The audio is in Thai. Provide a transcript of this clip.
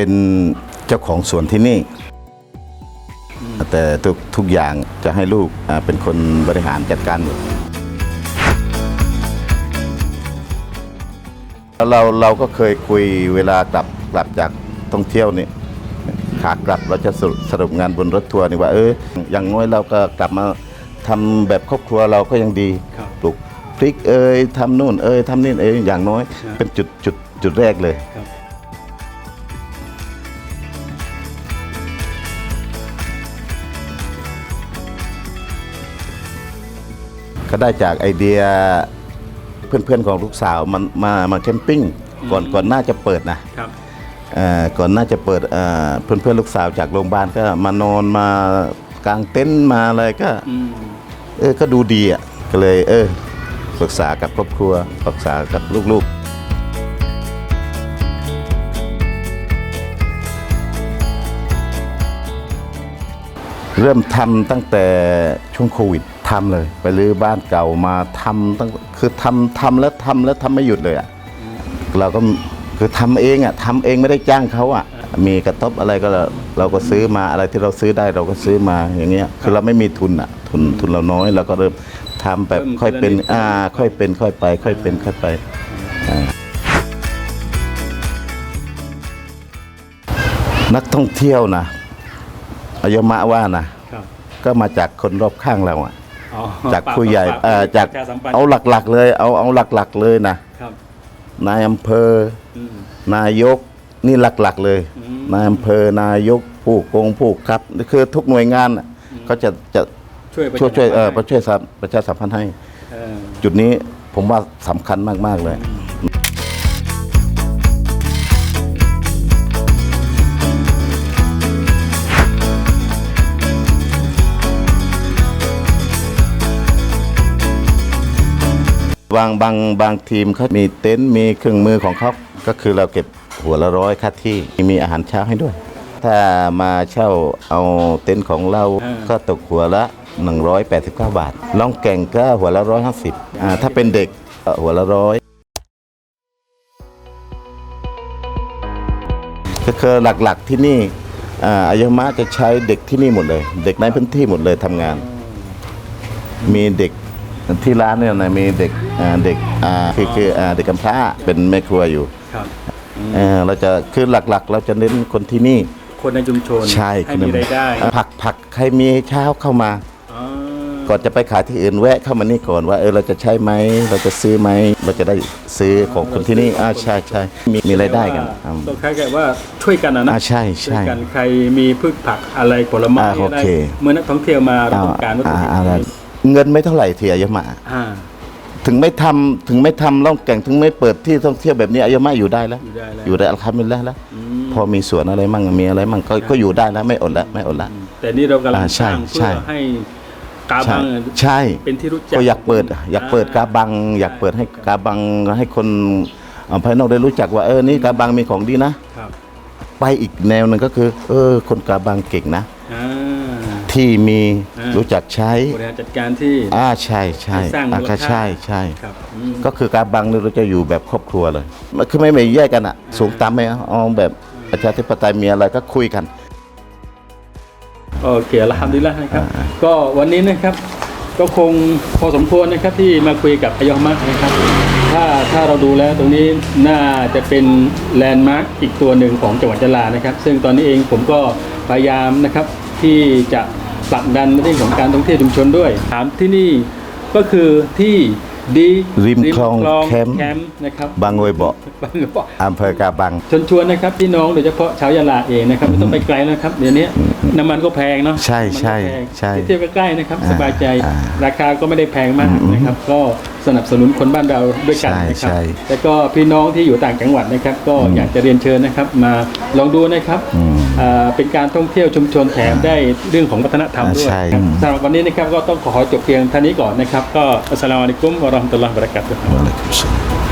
เป็นเจ้าของสวนที่นี่ แต่ทุกทุกอย่างจะให้ลูกอ่าเป็นคนบริหารจัดการหมดเราเราก็เคยคุยเวลากลับกลับจากท่องเที่ยวนี่ขากลับเราจะสรุปสรุปงานบนรถทัวร์นี่ว่าเอออย่างน้อยเราก็กลับมาทำแบบครอบครัวเราก็ยังดีครับปลูกพริกเอ้ยทำนู่นเอ้ยทำนี่เอ้ยอย่างน้อยครับเป็นจุดจุดจุดแรกเลย ก็ได้จากไอเดียเพื่อนๆของลูกสาวมันมามาแคมปิ้งก่อนก่อนหน้าจะเปิดนะครับเอ่อก่อนหน้าจะเปิดเอ่อเพื่อนๆลูกสาวจากโรงพยาบาลก็มานอนมากางเต็นท์มาอะไรก็ อืมเออ ก็ดูดีอะ ก็เลย เออ ปรึกษากับครอบครัว ปรึกษากับลูกๆ เริ่มทำตั้งแต่ช่วงโควิด ทำเลย ไปรื้อบ้านเก่ามาทำตั้งคือทำทำแล้วทำแล้วทำไม่หยุดเลยอะเราก็คือทำเองอะทำเองไม่ได้จ้างเขาอะ มีกระต๊อบอะไรก็เราเราก็ซื้อมาอะไรที่เราซื้อได้เราก็ซื้อมาอย่างเงี้ยคือเราไม่มีทุนอะทุนทุนเราน้อยเราก็เริ่มทำแบบค่อยเป็นอ่าค่อยเป็นค่อยไป ค่อยเป็นค่อยไปอ่านักท่องเที่ยวนะอายมะว่านะครับก็มาจากคนรอบข้างเราอะ อ๋อจากผู้ใหญ่ฝเอ่อจากประชสัมพันธ์เอาหลักๆเลยเอาเอาหลักๆเลยนะครับนายอำเภอ อืม นายกนี่หลักๆเลยอืม นายอำเภอนายกผู้กงผู้ครับคือทุกหน่วยงานน่ะเขาจะจะช่วยประช่วยช่วยเออชาประช่วยสัมประชาสัมพันธ์ให้ เออ จุดนี้ผมว่าสำคัญมาก ๆ เลย บางบางบางทีมเขามีเต็นท์มีเครื่องมือของเขาก็คือเราเก็บหัวละร้อยค่าที่มีอาหารเช้าให้ด้วย ถ้ามาเช่าเอาเต็นท์ของเราก็ตกหัวละ 189 บาทล่องแก่งก็หัวละร้อยห้าสิบอ่าถ้าเป็นเด็กเอ่อหัวละร้อยก็คือหลักๆที่นี่อ่าอายมะจะใช้เด็กที่นี่หมดเลย เด็กในพื้นที่หมดเลยทำงาน มีเด็ก ที่ร้านเนี่ยนะมีเด็กอ่าเด็กอ่าคือคืออ่าเด็กกำพร้าเป็นแม่ครัวอยู่ครับ เอ่อเราจะคือหลักๆ เราจะเน้นคนที่นี่คนในชุมชนใช่ให้มีรายได้อ่าผักผักใครมีเช้าเข้ามา อ๋อก่อนจะไปขายที่อื่นแวะเข้ามานี่ก่อนว่าเออเราจะใช้ไหมเราจะซื้อไหมเราจะได้ซื้อของคนที่นี่อ่าใช่ใช่มีมีรายได้กันอ่า ก็คล้ายๆว่าช่วยกันนะนะอ่าใช่ใช่วยกันใครมีพืชผักอะไรผลไม้อ่าอะไรโอเค เมื่อนักท่องเที่ยวมาเราต้องการวัตถุอ่าดิบอ่าอ่า เงินไม่เท่าไหร่ที่อายมะอ่าถึงไม่ทำถึงไม่ทำล่องแก่งถึงไม่เปิดที่ท่องเที่ยวแบบนี้อายมะอยู่ได้แล้ว อยู่ได้แล้วอยู่ได้อัลฮัมดุลิลละแล้ว อืมพอมีสวนอะไรมั่งมีอะไรมั่งก็ก็อยู่ได้แล้วไม่อดละไม่อดละ แต่นี่เรากำลังอ่าใช่สร้างใช่ เพื่อให้กาใช่บังใช่ เป็นที่รู้จักก็อยากเปิดอยากเปิดกาบัง อยากเปิดให้กาบังให้คนเอ่อภายนอกได้รู้จักว่าเออนี่กาบังมีของดีนะ ครับ ไปอีกแนวหนึ่งก็คือ เออ คนกาบังเก่งนะอ่า ที่มีอ่ารู้ รู้จักใช้บริหารจัดการที่ อ่าใช่ใช่ให้สร้างมูอ่าลก็ค่าใช่ใช่ ครับอืม ก็คือกาบังเนี่ยเราจะอยู่แบบครอบครัวเลยมันคือไม่ไม่แยกกันอะสูงต่ำไม่เอาเอาแบบประชาธิปไตยมีอะไรก็คุยกัน โอเคละฮัมดุลิลละนะครับ ก็วันนี้นะครับ ก็คงพอสมควรนะครับที่มาคุยกับอายอมะนะครับ ถ้าถ้าเราดูแล้วตรงนี้น่าจะเป็นแลนด์มาร์กอีกตัวหนึ่งของจังหวัดยะลานะครับ ซึ่งตอนนี้เองผมก็พยายามนะครับที่จะ ผลักดันเรื่องของการท่องเที่ยวชุมชนด้วยถามที่นี่ก็คือที่ ดีริมคลองแคมป์แคมป์นะครับบางโวยเบาะบางโวยเบาะอำเภอกาบังชวนชวนนะครับพี่น้องโดยเฉพาะชาวยะลาเองนะครับไม่ต้องไปไกลแล้วครับเดี๋ยวนี้น้ำมันก็แพงเนาะใช่ใช่น้ำมันก็แพงใช่ที่เที่ยวใกล้ๆนะครับอ่าสบายใจอ่าราคาก็ไม่ได้แพงมากนะครับ ก็สนับสนุนคนบ้านเราด้วยกันใช่นะครับใช่แล้วก็พี่น้องที่อยู่ต่างจังหวัดนะครับ ก็อยากจะเรียนเชิญนะครับ มาลองดูนะครับอืมอ่าเป็นการท่องเที่ยวชุมชนแถมได้เรื่องของวัฒนธรรมด้วยใช่ครับสำหรับวันนี้นะครับก็ต้องขอจบเพียงเท่านี้ก่อนนะครับ ก็อัสสลามุอะลัยกุมวะเราะห์